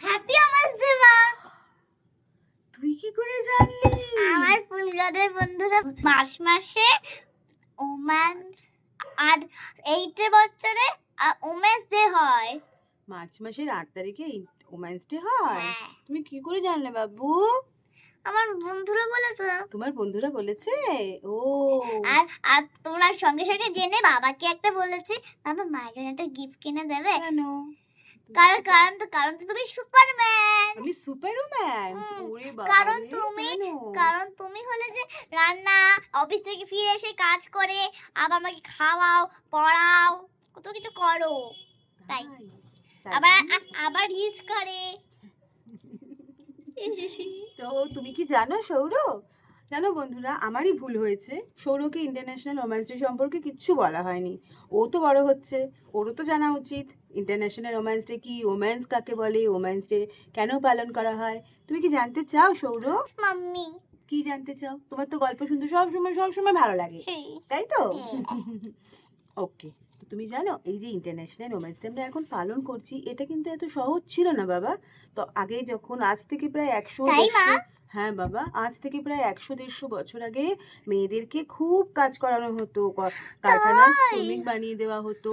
Happy day মা তুই কি করে জানলি? আমার ফুলগাদের বন্ধুরা মাস মাসে ওমেন্স আর এইটে বছরে ওমেন্স ডে হয়। মার্চ মাসের আট তারিখে ওমেন্স ডে হয়? হ্যাঁ। তুমি কি করে জানলে বাবু? আমার বন্ধুরা বলেছে। তোমার বন্ধুরা বলেছে? ও। আর আর তোমরা সঙ্গে সঙ্গে জেনে বাবাকে একটা বলেছে বাবা মায়ের জন্য একটা গিফট কিনে দেবে। কেন? কারণ কারণ তো কারণ তো তুমি সুপারম্যান আমি সুপারম্যান ওরে বাবা কারণ তুমি- কারণ তুমি হলে যে রান্না অফিস থেকে ফিরে এসে কাজ করে আবার আমাকে খাওয়াও পড়াও কত কিছু করো। তাই। তাই। আবার আবার রিস করে। তো তুমি কি জানো সৌর জানো বন্ধুরা আমারই ভুল হয়েছে। সৌরকে ইন্টারন্যাশনাল ওমেন্স ডে সম্পর্কে কিচ্ছু বলা হয়নি। ও তো বড় হচ্ছে ওরও তো জানা উচিত। ইন্টারন্যাশনাল ওমেন্স ডে কি ওমেন্স কাকে বলে ওমেন্স ডে কেন পালন করা হয়? তুমি কি জানতে চাও সৌর মাম্মি। কি জানতে চাও? তোমার তো গল্প শুনতে সব সময় সব সময় ভালো লাগে। তাই তো? ওকে তো তুমি জানো এই যে ইন্টারন্যাশনাল ওমেন্স ডে আমরা এখন পালন করছি এটা কিন্তু এত সহজ ছিল না বাবা। তো আগে যখন আজ থেকে প্রায় একশো হ্যাঁ বাবা আজ থেকে প্রায় একশো দেড়শো বছর আগে মেয়েদেরকে খুব কাজ করানো হতো কারখানা শ্রমিক বানিয়ে দেওয়া হতো।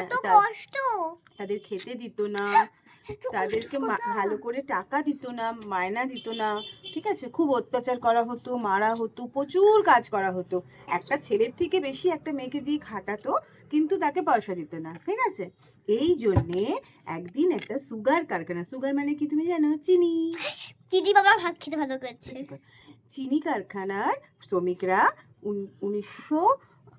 এত কষ্ট। তাদের খেতে দিত না। তাদেরকে ভালো করে টাকা দিত না মায়না দিত না ঠিক আছে? খুব অত্যাচার করা হতো মারা হতো প্রচুর কাজ করা হতো। একটা ছেলের থেকে বেশি একটা মেয়েকে দিয়ে খাটাতো কিন্তু তাকে পয়সা দিত না ঠিক আছে? এই জন্যে একদিন একটা সুগার কারখানা সুগার মানে কি তুমি জানো? চিনি। চিনি বাবা ভাত খেতে ভালো করছে। চিনি কারখানার শ্রমিকরা উনিশশো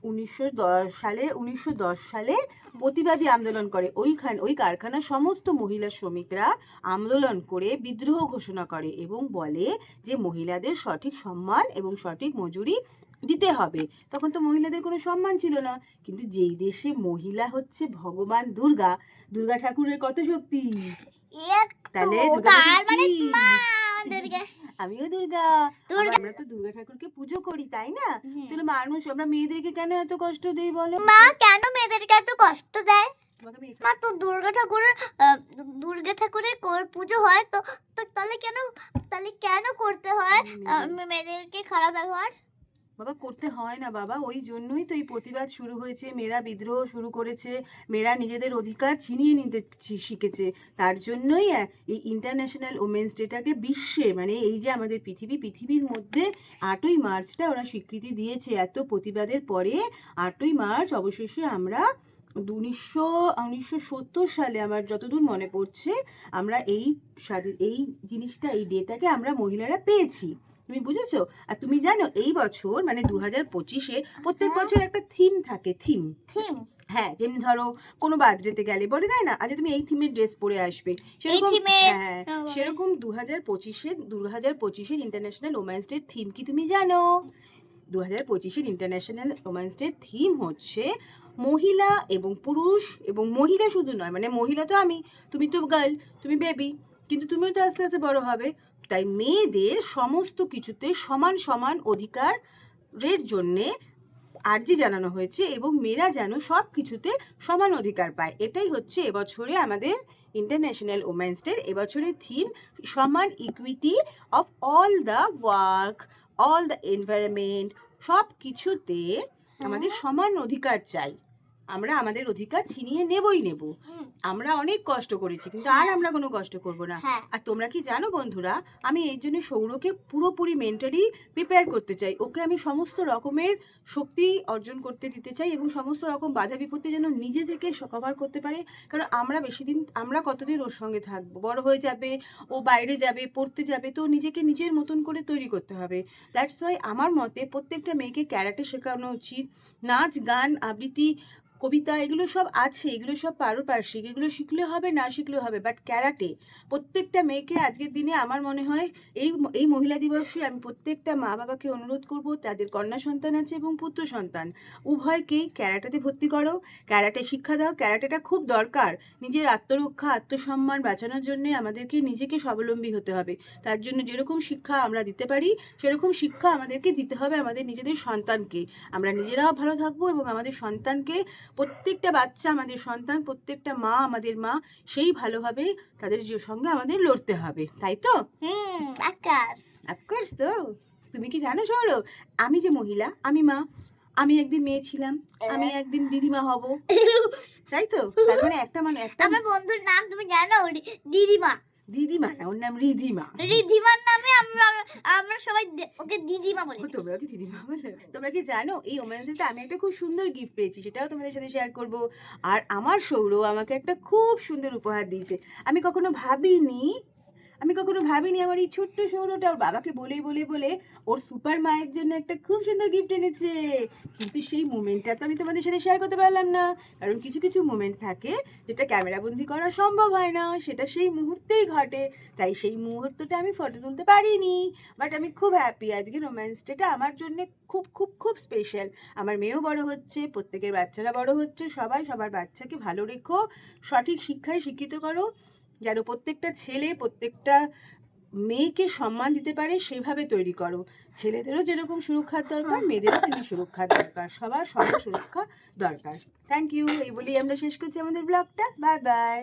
উনিশশো দশ সালে উনিশশো দশ সালে প্রতিবাদী আন্দোলন করে। ওইখান ওই কারখানার সমস্ত মহিলা শ্রমিকরা আন্দোলন করে বিদ্রোহ ঘোষণা করে এবং বলে যে মহিলাদের সঠিক সম্মান এবং সঠিক মজুরি দিতে হবে। তখন তো মহিলাদের কোনো সম্মান ছিল না। কিন্তু যেই দেশে মহিলা হচ্ছে ভগবান দুর্গা দুর্গা ঠাকুরের কত শক্তি? তাহলে আমিও দুর্গা। আমরা তো দুর্গা ঠাকুরকে পুজো করি তাই না? তাহলে মানুষ আমরা মেয়েদেরকে কেন এত কষ্ট দিই বলো? মা কেন মেয়েদেরকে এত কষ্ট দেয়? মা তো দুর্গা ঠাকুরের দুর্গা ঠাকুরের পুজো হয় তো তাহলে কেন তাহলে কেন করতে হয়? মেয়েদেরকে খারাপ ব্যবহার? বাবা, করতে হয় না বাবা। ওই জন্যই তো এই প্রতিবাদ শুরু হয়েছে। মেয়েরা বিদ্রোহ শুরু করেছে। মেয়েরা নিজেদের অধিকার ছিনিয়ে নিতে শিখেছে। তার জন্যই এই ইন্টারন্যাশনাল ওমেন্স ডেটাকে বিশ্বে মানে এই যে আমাদের পৃথিবী, পৃথিবীর মধ্যে আটই মার্চটা ওরা স্বীকৃতি দিয়েছে। এত প্রতিবাদের পরে আটই মার্চ অবশেষে আমরা উনিশশো উনিশশো সত্তর সালে আমার যতদূর মনে পড়ছে, আমরা এই এই জিনিসটা, এই ডেটাকে আমরা মহিলারা পেয়েছি। তুমি বুঝেছ? আর তুমি জানো এই বছর মানে দু হাজার পঁচিশে প্রত্যেক হ্যাঁ। বছর একটা থিম থাকে থিম থিম হ্যাঁ যেমনি ধরো কোনো বার্থডেতে গেলে বলে দেয় না আজ তুমি এই থিমের ড্রেস পরে আসবে। সেরকম হ্যাঁ হ্যাঁ, সেরকম দু হাজার পঁচিশে দু হাজার পঁচিশের ইন্টারন্যাশনাল ওমেন্স ডের থিম কি তুমি জানো? দু হাজার পঁচিশের ইন্টারন্যাশনাল ওমেন্স ডের থিম হচ্ছে মহিলা এবং পুরুষ এবং মহিলা শুধু নয় মানে মহিলা তো আমি তুমি তো গার্ল তুমি বেবি কিন্তু তুমিও তো আস্তে আস্তে বড় হবে। তাই মেয়েদের সমস্ত কিছুতে সমান সমান অধিকারের জন্যে আর্জি জানানো হয়েছে এবং মেয়েরা যেন সব কিছুতে সমান অধিকার পায়। এটাই হচ্ছে এবছরে আমাদের ইন্টারন্যাশনাল ওমেন্স ডের এবছরের থিম সমান equity of all the work all the environment সব কিছুতে আমাদের সমান অধিকার চাই। আমরা আমাদের অধিকার ছিনিয়ে নেবই নেব। আমরা অনেক কষ্ট করেছি কিন্তু আর আমরা কোনো কষ্ট করব না। হ্যাঁ। আর তোমরা কি জানো বন্ধুরা আমি এই জন্য সৌরকে পুরোপুরি মেন্টালি প্রিপেয়ার করতে চাই। ওকে আমি সমস্ত রকমের শক্তি অর্জন করতে দিতে চাই এবং সমস্ত রকম বাধা বিপত্তি যেন নিজে থেকে কভার করতে পারে। কারণ আমরা বেশি দিন আমরা কতদিন ওর সঙ্গে থাকব? বড় হয়ে যাবে ও বাইরে যাবে পড়তে যাবে তো নিজেকে নিজের মতন করে তৈরি করতে হবে। দ্যাটস ওয়াই আমার মতে প্রত্যেকটা মেয়েকে ক্যারাটে শেখানো উচিত। নাচ গান আবৃত্তি কবিতা, এগুলো সব আছে, এগুলো সব পারপার্শ্বিক, এগুলো শিখলে হবে না শিখলে হবে বাট ক্যারাটে, প্রত্যেকটা মেয়েকে আজকের দিনে আমার মনে হয় এই এই মহিলা দিবসে আমি প্রত্যেকটা মা বাবাকে অনুরোধ করব, তাদের কন্যা সন্তান আছে এবং পুত্র সন্তান, উভয়কেই ক্যারাটেতে ভর্তি করো, ক্যারাটে শিক্ষা দাও, ক্যারাটেটা খুব দরকার, নিজের আত্মরক্ষা, আত্মসম্মান বাঁচানোর জন্য আমাদেরকে নিজেকে স্বাবলম্বী হতে হবে, তার জন্য যেরকম শিক্ষা আমরা দিতে পারি, সেরকম শিক্ষা আমাদেরকে দিতে হবে আমাদের নিজেদের সন্তানকে, আমরা নিজেরাও ভালো থাকব এবং আমাদের সন্তানকে প্রত্যেকটা বাচ্চা আমাদের সন্তান প্রত্যেকটা মা আমাদের মা সেই ভালোভাবে তাদের সঙ্গে আমাদের লড়তে হবে তাই তো? অফকোর্স তো। তুমি কি জানো সৌরভ? আমি যে মহিলা আমি মা আমি একদিন মেয়ে ছিলাম আমি একদিন দিদিমা হব। তাই তো? তার মানে একটা মানে একটা আমার বন্ধুর নাম তুমি জানো? দিদিমা। দিদিমা না ওর নাম রিধিমা। রিধিমার নামে আমরা আমরা সবাই ওকে দিদিমা বলি তোমরা কি দিদিমা বলে? তোমরা কি জানো এই ওমেন্সেতে আমি একটা খুব সুন্দর গিফট পেয়েছি সেটাও তোমাদের সাথে শেয়ার করব। আর আমার সৌরভ আমাকে একটা খুব সুন্দর উপহার দিয়েছে। আমি কখনো ভাবিনি আমি কখনো ভাবিনি আমার এই ছোট্ট সৌরটা ওর বাবাকে বলে বলে বলে ওর সুপার মায়ের জন্য একটা খুব সুন্দর গিফট এনেছে। কিন্তু সেই মোমেন্টটা তো আমি তোমাদের সাথে শেয়ার করতে পারলাম না। কারণ কিছু কিছু মোমেন্ট থাকে যেটা ক্যামেরা বন্দি করা সম্ভব হয় না, সেটা সেই মুহূর্তেই ঘটে। তাই সেই মুহূর্তটা আমি ফটো তুলতে পারিনি। বাট আমি খুব হ্যাপি আজকে রোম্যান্স ডেটা আমার জন্য খুব খুব খুব স্পেশাল আমার মেয়েও বড় হচ্ছে, প্রত্যেকের বাচ্চারা বড় হচ্ছে, সবাই সবার বাচ্চাকে ভালো রেখো, সঠিক শিক্ষায় শিক্ষিত করো। যেন প্রত্যেকটা ছেলে প্রত্যেকটা মেয়েকে সম্মান দিতে পারে সেভাবে তৈরি করো। ছেলেদেরও যেরকম সুরক্ষার দরকার মেয়েদেরও তেমনি সুরক্ষার দরকার। সবার সবার সুরক্ষা দরকার। থ্যাংক ইউ এই বলেই আমরা শেষ করছি আমাদের ব্লগটা। Bye bye